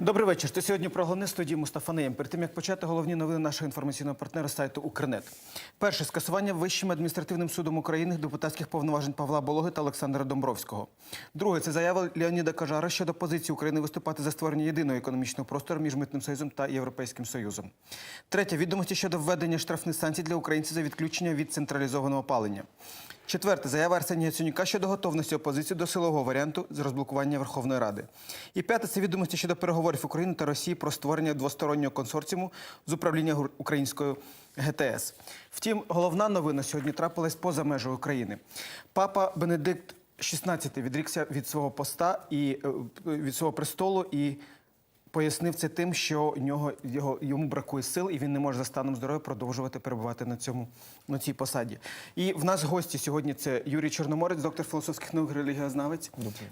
Добрий вечір. Ти сьогодні про головне студії Мустафа Наєм. Перед тим як почати головні новини нашого інформаційного партнера сайту Укрнет. Перше скасування Вищим адміністративним судом України депутатських повноважень Павла Болохи та Олександра Домбровського. Друге це заява Леоніда Кажара щодо позиції України виступати за створення єдиного економічного простору між митним союзом та європейським союзом. Третє відомості щодо введення штрафних санкцій для українців за відключення від централізованого опалення. Четверте заява Арсенія Яценюка щодо готовності опозиції до силового варіанту з розблокування Верховної Ради. І п'яте це відомості щодо переговорів України та Росії про створення двостороннього консорціуму з управління українською ГТС. Втім, головна новина сьогодні трапилась поза межою України. Папа Бенедикт XVI відрікся від свого поста і е, від свого престолу і пояснив це тим, що нього його йому бракує сил, і він не може за станом здоров'я продовжувати перебувати на цьому на цій посаді. І в нас гості сьогодні це Юрій Чорноморець, доктор філософських наук, релігіознавець,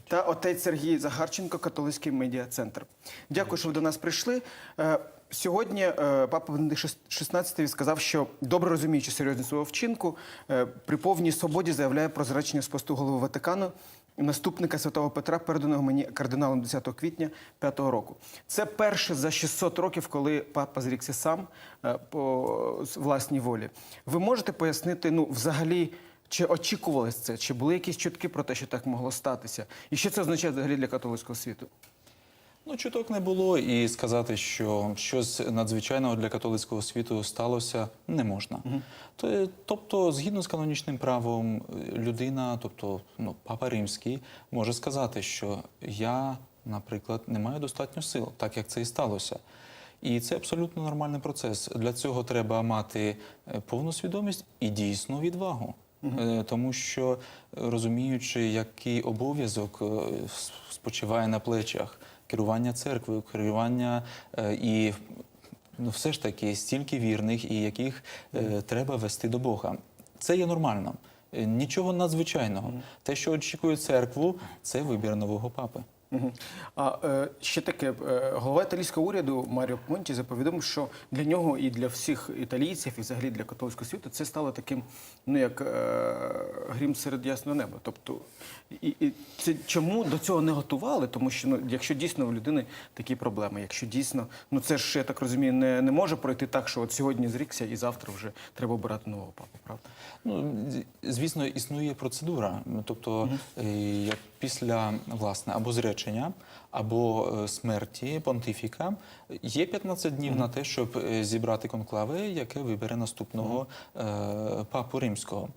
та отець Сергій Загарченко, католицький медіа центр. Дякую, що ви до нас прийшли. Е, Сьогодні е, папа Бенедикт XVI сказав, що добре розуміючи серйозність свого вчинку, е, при повній свободі заявляє про зречення з посту голови Ватикану наступника святого Петра, переданого мені кардиналом 10 квітня 5 року. Це перше за 600 років, коли папа зрікся сам е, по власній волі. Ви можете пояснити, ну, взагалі, чи очікувалось це, чи були якісь чутки про те, що так могло статися? І що це означає взагалі для католицького світу? Ну, чуток не було, і сказати, що щось надзвичайного для католицького світу сталося, не можна. То- Тобто, згідно з канонічним правом, людина, тобто ну, папа римський, може сказати, що я, наприклад, не маю достатньо сил, так як це і сталося. І це абсолютно нормальний процес. Для цього треба мати е, повну свідомість і дійсну відвагу. Е, Тому що розуміючи, який обов'язок е, спочиває на плечах керування церквою, керування е, і ну, все ж таки стільки вірних, і яких е, треба вести до Бога. Це є нормально. Е, Нічого надзвичайного. Те, що очікує церкву, це вибір нового папи. А е, ще таке е, голова італійського уряду Маріо Монті заповідомив, що для нього і для всіх італійців, і взагалі для католицького світу, це стало таким, ну як е, грім серед ясного неба. Тобто, і, і це чому до цього не готували? Тому що ну, якщо дійсно у людини такі проблеми, якщо дійсно, ну це ж я так розумію, не, не може пройти так, що от сьогодні зрікся, і завтра вже треба обирати нового папу, правда? Ну, звісно, існує процедура. Ну, Тобто, е, як після власне або зречення, або е, смерті понтифіка є 15 днів на те, щоб е, зібрати конклави, яке вибере наступного е, папу римського.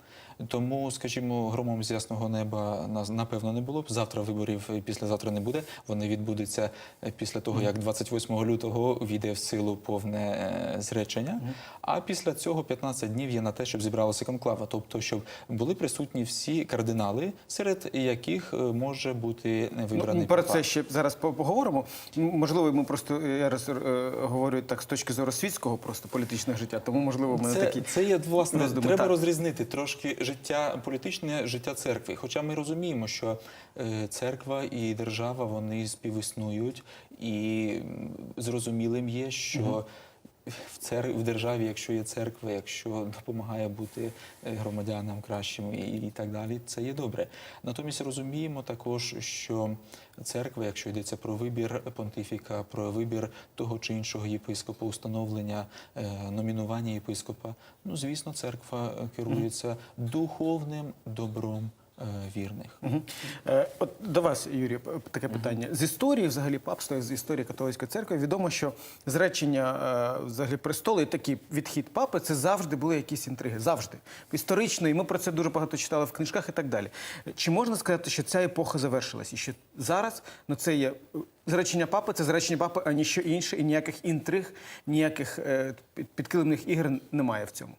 Тому, скажімо, громом з ясного неба нас напевно не було б. Завтра виборів і післязавтра не буде. Вони відбудуться е, після того, як 28 лютого війде в силу повне е, зречення. А після цього 15 днів є на те, щоб зібралася конклава, тобто щоб були присутні всі кардинали, серед яких е, може бути вибраний Ну, про це ще зараз поговоримо. Можливо, ми просто я раз е, говорю так з точки зору світського, просто політичного життя. Тому можливо, мене Це, такі це є власне, роздуми. треба Так. розрізнити трошки життя політичне, життя церкви. Хоча ми розуміємо, що е, церква і держава вони співіснують, і зрозумілим є, що. В цер... в державі, якщо є церква, якщо допомагає бути е, громадянам кращим і, і так далі, це є добре. Натомість розуміємо також, що церква, якщо йдеться про вибір понтифіка, про вибір того чи іншого єпископа, установлення, е, номінування єпископа, ну звісно, церква е, керується духовним добром вірних. Мгм. Е, От до вас, Юрій, таке питання. З історії взагалі папства, з історії католицької церкви відомо, що зречення е, взагалі престолу і такий відхід папи це завжди були якісь інтриги. Завжди. Історично, і ми про це дуже багато читали в книжках і так далі. Чи можна сказати, що ця епоха завершилась? І що зараз ну, це є е, зречення папи, це зречення папи, а ніщо інше, і ніяких інтриг, ніяких е, під- підкилимних ігр немає в цьому.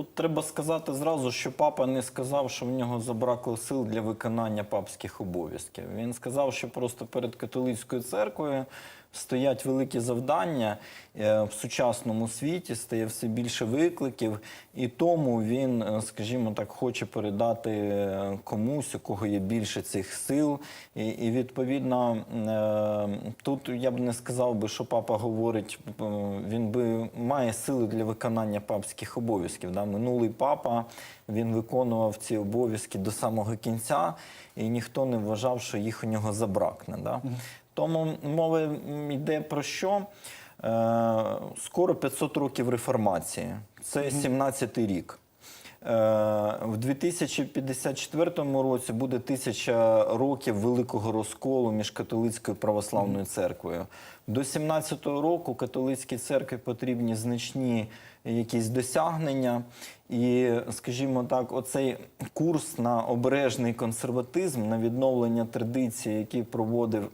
Тут треба сказати зразу, що папа не сказав, що в нього забракло сил для виконання папських обов'язків. Він сказав, що просто перед католицькою церквою стоять великі завдання е, в сучасному світі, стає все більше викликів, і тому він, е, скажімо так, хоче передати е, комусь, у кого є більше цих сил. І, і відповідно, тут я б не сказав би, що папа говорить, він би має сили для виконання папських обов'язків. Да? Минулий папа він виконував ці обов'язки до самого кінця, і ніхто не вважав, що їх у нього забракне. Да? Тому мова йде про що? Е, скоро 500 років реформації. Це 17-й рік. Е, В 2054 році буде тисяча років великого розколу між католицькою і православною церквою. До 17-го року католицькій церкві потрібні значні якісь досягнення. І, скажімо так, оцей курс на обережний консерватизм, на відновлення традицій, які проводив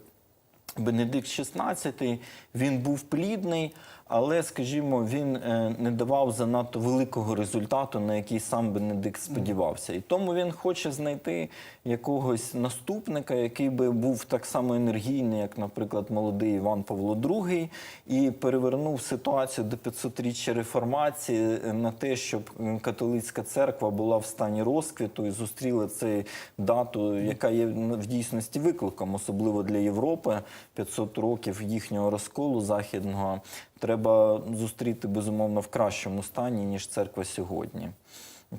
Бенедикт XVI, він був плідний, але, скажімо, він е, не давав занадто великого результату, на який сам Бенедикт сподівався. І тому він хоче знайти якогось наступника, який би був так само енергійний, як, наприклад, молодий Іван Павло II, і перевернув ситуацію до 500-річчя реформації е, на те, щоб католицька церква була в стані розквіту і зустріла цю дату, яка є в дійсності викликом, особливо для Європи. 500 років їхнього розколу західного треба зустріти безумовно в кращому стані ніж церква сьогодні.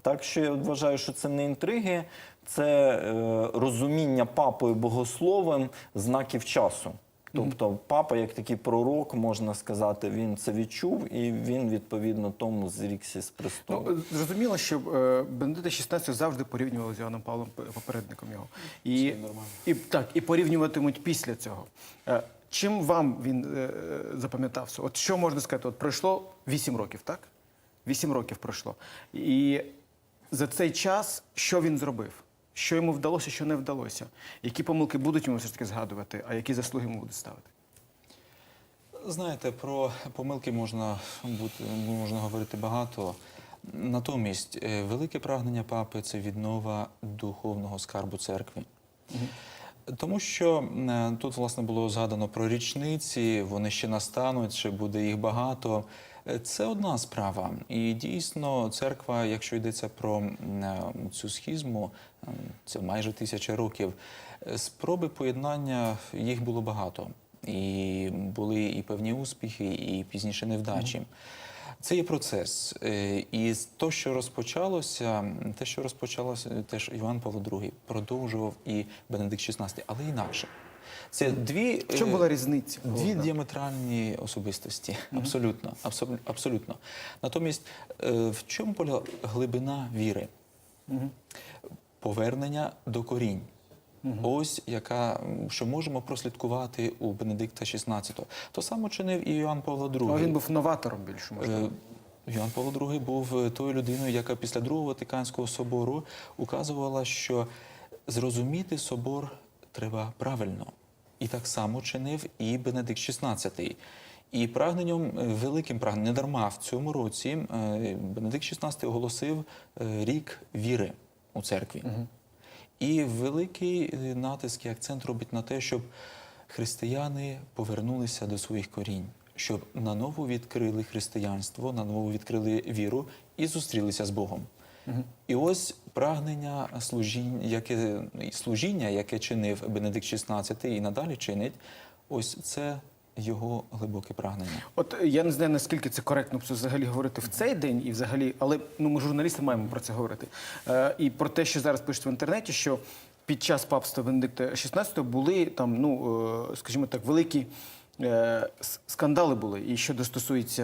Так що я вважаю, що це не інтриги, це е, розуміння папою богословом знаків часу. Тобто папа, як такий пророк, можна сказати, він це відчув і він відповідно тому зрікся з престолу. Ну, зрозуміло, що е, Бенедикта XVI завжди порівнювали з Іоанном Павлом попередником його. І, і, так, і порівнюватимуть після цього. Е, чим вам він е, запам'ятався? От що можна сказати? От пройшло 8 років, так? 8 років пройшло. І за цей час що він зробив? Що йому вдалося, що не вдалося? Які помилки будуть йому все ж таки згадувати, а які заслуги йому будуть ставити? Знаєте, про помилки можна бути можна говорити багато. Натомість, е, велике прагнення папи це віднова духовного скарбу церкви. Тому що е, тут, власне, було згадано про річниці, вони ще настануть, ще буде їх багато. Е, Це одна справа. І дійсно, церква, якщо йдеться про е, цю схізму, е, це майже тисяча років, спроби поєднання їх було багато. І були і певні успіхи, і пізніше невдачі. Це є процес. Е, І то, що розпочалося, те, що розпочалося, теж Іван Павло II продовжував і Бенедикт XVI, але інакше. Це дві, В чому е, була різниця? Дві головна? діаметральні особистості. Абсолютно. абсо- абсолютно. Натомість, е, в чому поля глибина віри? Повернення до корінь. Ось яка, що можемо прослідкувати у Бенедикта XVI. То само чинив і Іоанн Павло II. Ну, він був новатором більше, можливо. Е, Йоанн Павло II був е, тою людиною, яка після Другого Ватиканського собору указувала, що зрозуміти собор треба правильно. І так само чинив і Бенедикт XVI. І прагненням, е, великим прагненням, не дарма в цьому році Бенедикт XVI оголосив рік віри у церкві. І великий е, натиск і акцент робить на те, щоб християни повернулися до своїх корінь, щоб наново відкрили християнство, наново відкрили віру і зустрілися з Богом. І ось прагнення служіння, яке служіння, яке чинив Бенедикт XVI і надалі чинить, ось це його глибоке прагнення. От е, я не знаю, наскільки це коректно взагалі говорити в цей день і взагалі, але ну ми журналісти маємо про це говорити. Е, і про те, що зараз пишуть в інтернеті, що під час папства Бенедикта XVI були там, ну е, скажімо так, великі е, скандали були. І що стосується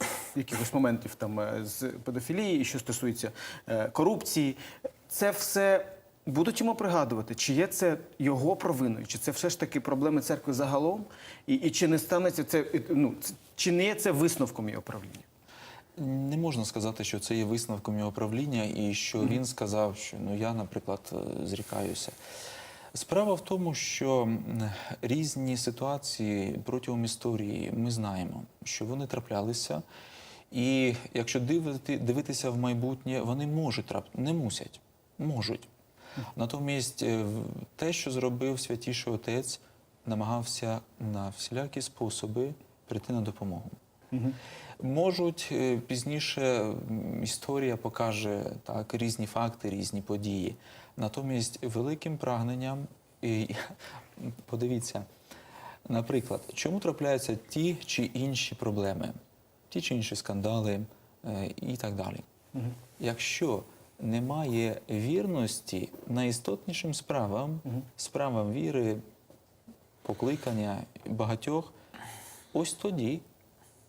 е, якихось моментів там з педофілії, і що стосується корупції, це все. Будуть йому пригадувати, чи є це його провиною, чи це все ж таки проблеми церкви загалом, і, і чи не станеться це ну чи не є це висновком його правління? Не можна сказати, що це є висновком його правління, і що він сказав, що ну я, наприклад, е, зрікаюся. Справа в тому, що різні ситуації протягом історії ми знаємо, що вони траплялися, і якщо дивити, дивитися в майбутнє, вони можуть трапити, не мусять, можуть. Натомість е, те, що зробив святіший отець, намагався на всілякі способи прийти на допомогу. Можуть е, пізніше історія покаже так різні факти, різні події. Натомість великим прагненням, і подивіться, наприклад, чому трапляються ті чи інші проблеми, ті чи інші скандали е, і так далі. Якщо немає вірності найістотнішим справам, справам віри, покликання багатьох, ось тоді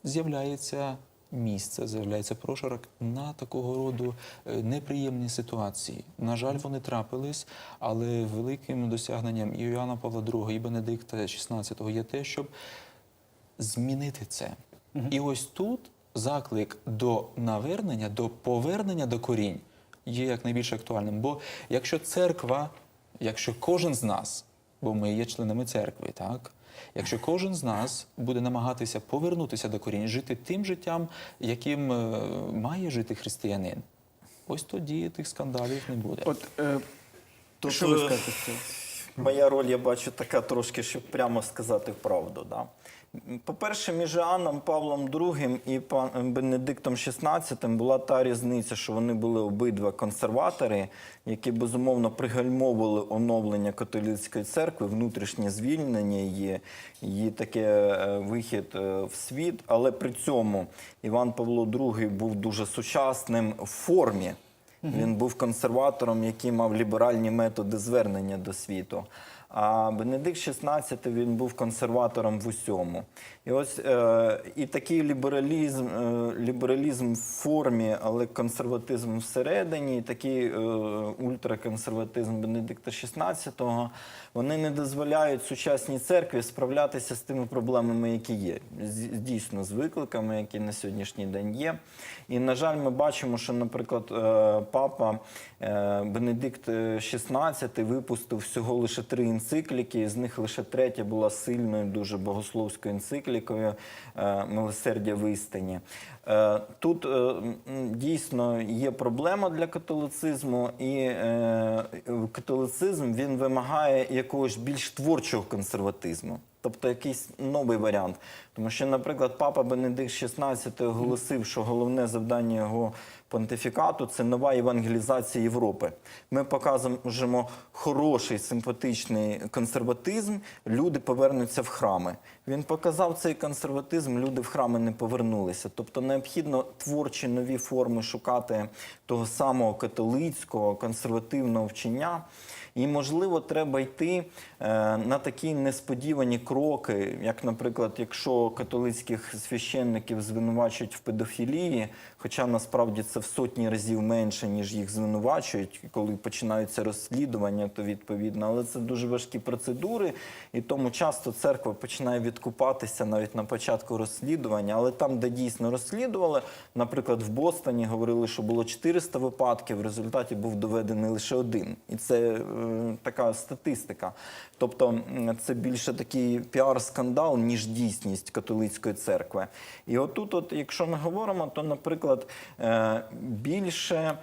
з'являється місце, з'являється прошарок на такого роду е, неприємні ситуації. На жаль, вони трапились, але великим досягненням Іоанна Павла II, і Бенедикта XVI є те, щоб змінити це. І ось тут заклик до навернення, до повернення до корінь є як найбільш актуальним. Бо якщо церква, якщо кожен з нас, бо ми є членами церкви, так? Якщо кожен з нас буде намагатися повернутися до корінь, жити тим життям, яким е, має жити християнин, ось тоді тих скандалів не буде. От е, Тут, що ви е, скажете? Моя роль, я бачу, така трошки, щоб прямо сказати правду. Да? По-перше, між Іоанном Павлом II і пан Бенедиктом XVI була та різниця, що вони були обидва консерватори, які безумовно пригальмовували оновлення католицької церкви, внутрішнє звільнення її, її таке е, вихід е, в світ. Але при цьому Іван Павло II був дуже сучасним в формі. Він був консерватором, який мав ліберальні методи звернення до світу. А Бенедикт XVI він був консерватором в усьому. І ось е, і такий лібералізм, е, лібералізм в формі, але консерватизм всередині, і такий е, ультраконсерватизм Бенедикта XVI, вони не дозволяють сучасній церкві справлятися з тими проблемами, які є. Дійсно, з викликами, які на сьогоднішній день є. І, на жаль, ми бачимо, що, наприклад, е, папа е, Бенедикт XVI випустив всього лише три енцикліки, з них лише третя була сильною, дуже богословською енциклікою е, Милосердя в істині. Е, Тут е, дійсно є проблема для католицизму, і е, католицизм він вимагає якогось більш творчого консерватизму. Тобто якийсь новий варіант. Тому що, наприклад, папа Бенедикт XVI оголосив, що головне завдання його понтифікату це нова евангелізація Європи. Ми показуємо хороший, симпатичний консерватизм, люди повернуться в храми. Він показав цей консерватизм, люди в храми не повернулися. Тобто необхідно творчі нові форми шукати того самого католицького консервативного вчення. І, можливо, треба йти е, на такі несподівані кроки, як, наприклад, якщо католицьких священників звинувачують в педофілії, хоча насправді це в сотні разів менше, ніж їх звинувачують, коли починаються розслідування, то відповідно, але це дуже важкі процедури, і тому часто церква починає відкупатися навіть на початку розслідування, але там, де дійсно розслідували, наприклад, в Бостоні говорили, що було 400 випадків, в результаті був доведений лише один. І це е, така статистика. Тобто це більше такий піар-скандал, ніж дійсність католицької церкви. І отут, от, якщо ми говоримо, то, наприклад, е, більше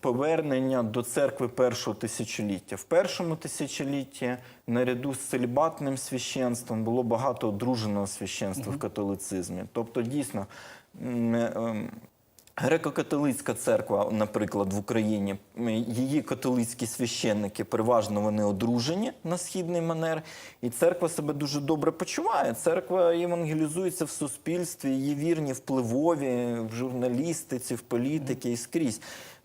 повернення до церкви першого тисячоліття. В першому тисячолітті наряду з целібатним священством було багато одруженого священства в католицизмі. Тобто, дійсно. Греко-католицька церква, наприклад, в Україні, її католицькі священники переважно вони одружені на східний манер, і церква себе дуже добре почуває. Церква євангелізується в суспільстві, її вірні впливові в журналістиці, в політиці і скрізь.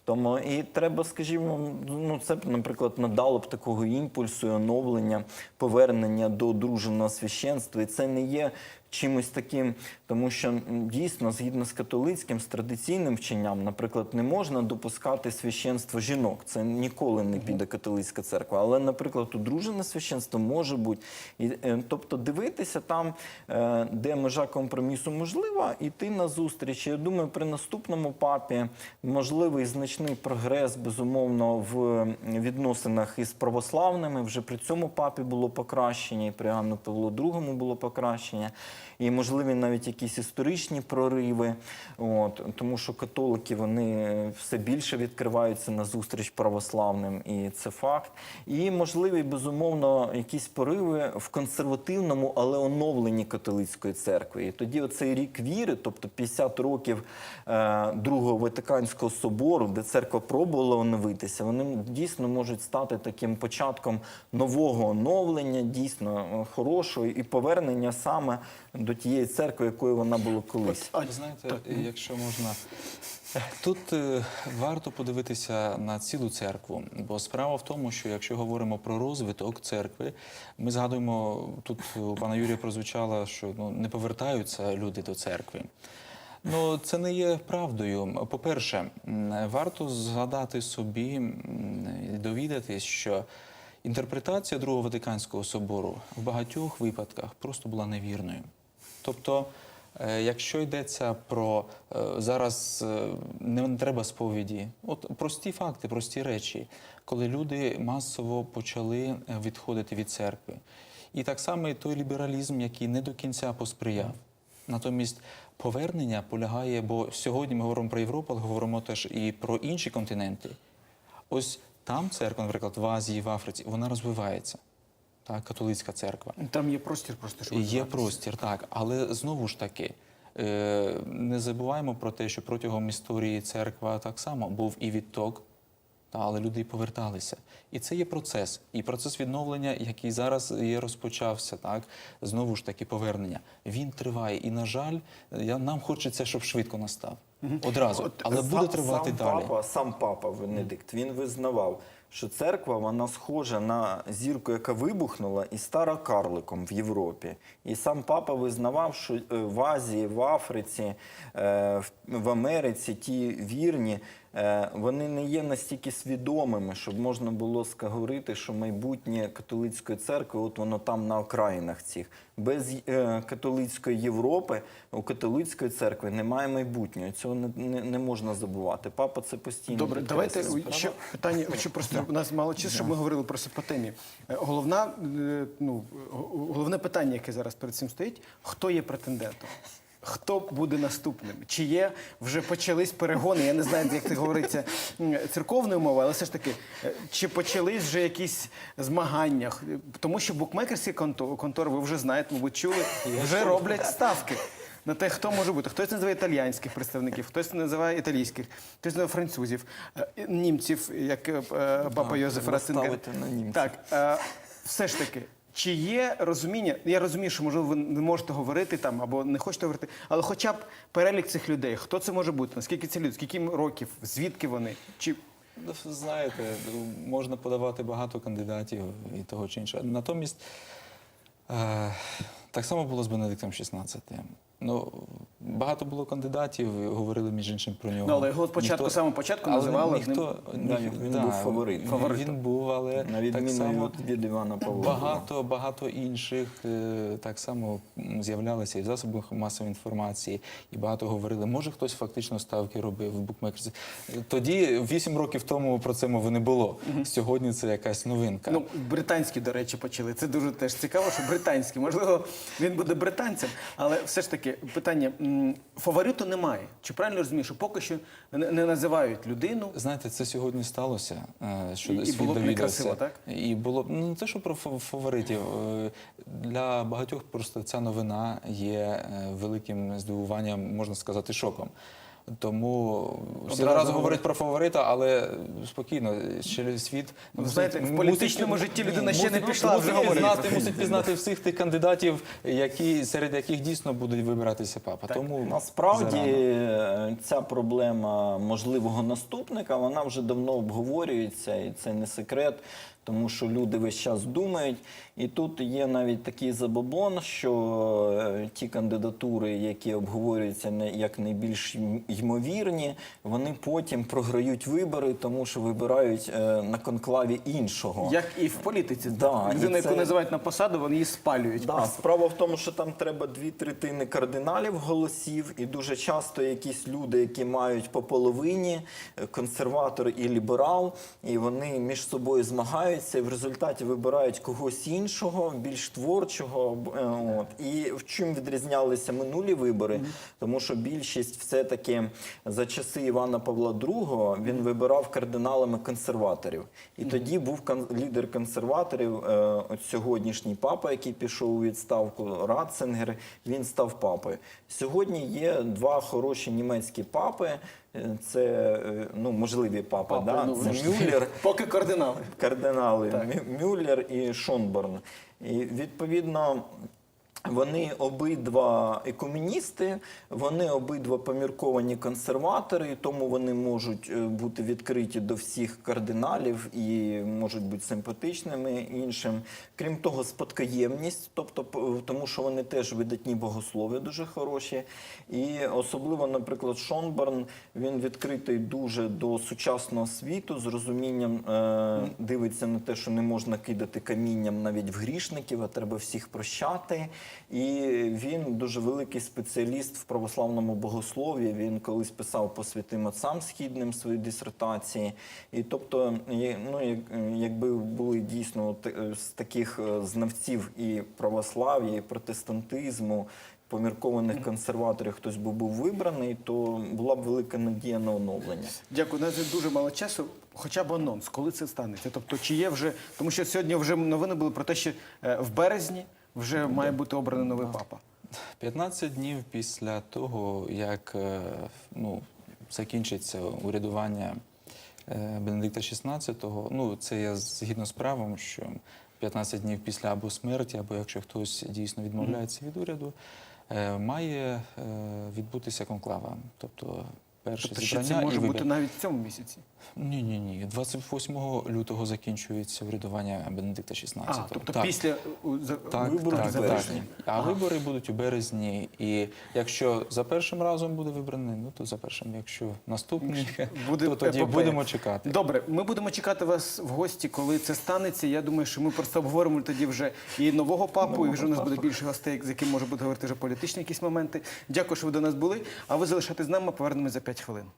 Тому і треба, скажімо, ну це б, наприклад, надало б такого імпульсу, і оновлення, повернення до одруженого священства. І це не є чимось таким, тому що дійсно, згідно з католицьким, з традиційним вченням, наприклад, не можна допускати священство жінок. Це ніколи не піде католицька церква. Але, наприклад, одружене священство може бути. І, е, тобто дивитися там, е, де межа компромісу можлива, іти на зустріч. Я думаю, при наступному папі можливий значний прогрес, безумовно, в відносинах із православними. Вже при цьому папі було покращення, і при Анну Павлу II було покращення, і можливі навіть якісь історичні прориви. От, тому що католики вони все більше відкриваються на зустріч православним, і це факт. І можливі, безумовно, якісь пориви в консервативному, але оновленні католицької церкви. І тоді оцей рік віри, тобто 50 років е, Другого Ватиканського собору, де церква пробувала оновитися, вони дійсно можуть стати таким початком нового оновлення, дійсно е, хорошого і повернення саме до тієї церкви, якою вона була колись. Ви знаєте, якщо можна, Тут е, варто подивитися на цілу церкву, бо справа в тому, що якщо говоримо про розвиток церкви, ми згадуємо тут у пана Юрія прозвучало, що ну не повертаються люди до церкви. Ну, це не є правдою. По-перше, варто згадати собі і довідатись, що інтерпретація Другого Ватиканського собору в багатьох випадках просто була невірною. Тобто, е, якщо йдеться про е, зараз е, не треба сповіді, от прості факти, прості речі, коли люди масово почали відходити від церкви. І так само і той лібералізм, який не до кінця посприяв. Натомість повернення полягає, бо сьогодні ми говоримо про Європу, але говоримо теж і про інші континенти. Ось там церква, наприклад, в Азії, в Африці, вона розвивається. Так, католицька церква. Там є простір просто, щоб Є простір, так. Але знову ж таки, е, не забуваємо про те, що протягом історії церква так само був і відток, та, але люди і поверталися. І це є процес. І процес відновлення, який зараз є розпочався, так, знову ж таки, повернення. Він триває. І, на жаль, я, нам хочеться, щоб швидко настав. Одразу. От але Сам- буде тривати сам далі. Папа, сам папа Венедикт, він визнавав, що церква вона схожа на зірку, яка вибухнула і стара карликом в Європі. І сам папа визнавав, що е, в Азії, в Африці, е, в- в Америці ті вірні. Е, Вони не є настільки свідомими, щоб можна було говорити, що майбутнє католицької церкви, от воно там на окраїнах цих. Без е, католицької Європи у католицької церкви немає майбутнього. Цього не, не, не можна забувати. Папа це постійно. Добре, давайте ще питання. Ще просто у нас мало часу, щоб ми говорили просто по темі. Е, Головна, ну головне питання, яке зараз перед цим стоїть: хто є претендентом? Хто буде наступним? Чи є вже почались перегони? Я не знаю, як це говориться церковною мовою, але все ж таки, е, чи почались вже якісь змагання? Тому що букмекерські конто- контори, ви вже знаєте, мабуть, чули, вже роблять ставки. На те, хто може бути. Хтось називає італійських представників, хтось називає італійських, хтось називає французів, е, німців, як е, папа Йозеф треба на німців. Так, все ж таки, чи є розуміння? Я розумію, що можливо ви не можете говорити там або не хочете говорити, але хоча б перелік цих людей, хто це може бути? Наскільки це люди? Скільки років? Звідки вони? Чи Ну, Знаєте, можна подавати багато кандидатів і того чи іншого. Натомість е, так само було з Бенедиктом XVI. Ну, багато було кандидатів, говорили між іншим про нього. Ну, але його спочатку, Ніхто- самого початку але називали ніхто, Да, ні- він да, був фаворитом. Фаворитом. Він був, але На так само від, Івана Павлова. Багато багато інших е, так само з'являлися і в засобах масової інформації, і багато говорили. Може, хтось фактично ставки робив в букмекерстві. Тоді, вісім років тому, про це мови не було. Сьогодні це якась новинка. ну британські, до речі, почали? Це дуже теж цікаво, що британські. Можливо, він буде британцем, але все ж таки питання: фавориту немає. Чи правильно розумієш, що поки що не, називають людину? Знаєте, це сьогодні сталося, е, що І- і було б некрасиво, так? І було б ну, не те, що про фа- фаворитів. Е, Для багатьох просто ця новина є е, великим здивуванням, можна сказати, шоком. Тому всі Одразу говорять. про фаворита, але спокійно, ще світ Ви мусить- знаєте, в мусить- політичному житті людина ще не пішла, а вже мусить пізнати, мусить пізнати всіх тих кандидатів, які серед яких дійсно будуть вибиратися папа. Тому Насправді зарано. е, ця проблема можливого наступника вона вже давно обговорюється, і це не секрет, тому що люди весь час думають. І тут є навіть такий забобон, що е, ті кандидатури, які обговорюються як найбільш ймовірні, вони потім програють вибори, тому що вибирають е, на конклаві іншого. Як і в політиці, Да, людина, це- яку називають на посаду, вони її спалюють. Да, справа в тому, що там треба дві третини кардиналів голосів, і дуже часто якісь люди, які мають по половині е, консерватор і ліберал, і вони між собою змагаються, і в результаті вибирають когось іншого, більш творчого. е, От. І в чим відрізнялися минулі вибори? Тому що більшість все-таки за часи Івана Павла II він вибирав кардиналами консерваторів. І тоді був лідер консерваторів, е, от сьогоднішній папа, який пішов у відставку, Ратцингер, він став папою. Сьогодні є два хороші німецькі папи. Е, Це е, ну, можливі папа, папа да? ну, це Мюллер, Поки кардинали. кардинали Так. Мюллер і Шонборн. І відповідно. Вони обидва екомуністи, вони обидва помірковані консерватори, тому вони можуть е, бути відкриті до всіх кардиналів і можуть бути симпатичними іншим. Крім того, спадкоємність, тобто п- тому, що вони теж видатні богослови, дуже хороші. І особливо, наприклад, Шонборн він відкритий дуже до сучасного світу з розумінням е, дивиться на те, що не можна кидати камінням навіть в грішників, а треба всіх прощати. І він дуже великий спеціаліст в православному богослов'ї. Він колись писав по святим отцам східним свої дисертації. І тобто, ну, якби були дійсно е, з таких е, знавців і православ'я, і протестантизму. Поміркованих консерваторів хтось би був вибраний, то була б велика надія на оновлення. Дякую. У нас дуже мало часу. Хоча б анонс, коли це станеться. Тобто, чи є вже, тому що сьогодні вже новини були про те, що е, в березні вже має бути обраний новий папа. 15 днів після того, як е, ну, закінчиться урядування е, Бенедикта XVI, ну це я згідно з правом, що 15 днів після або смерті, або якщо хтось дійсно відмовляється від уряду, е, має відбутися конклава. Тобто перше Тобто, зібрання це може і бути навіть в цьому місяці. Ні, ні, ні. 28 лютого закінчується урядування Бенедикта XVI. А, тобто Так. після у, Так, Вибори так, так. березні. А Ага. вибори будуть у березні. І якщо за першим разом буде вибраний, ну то за першим. Якщо наступний, Буде то тоді епопея. будемо чекати. Добре, ми будемо чекати вас в гості, коли це станеться. Я думаю, що ми просто обговоримо тоді вже і нового папу, і вже у нас буде більше гостей, з якими може бути говорити вже політичні якісь моменти. Дякую, що ви до нас були. А ви залишайтесь з нами, повернемось за 5 хвилин.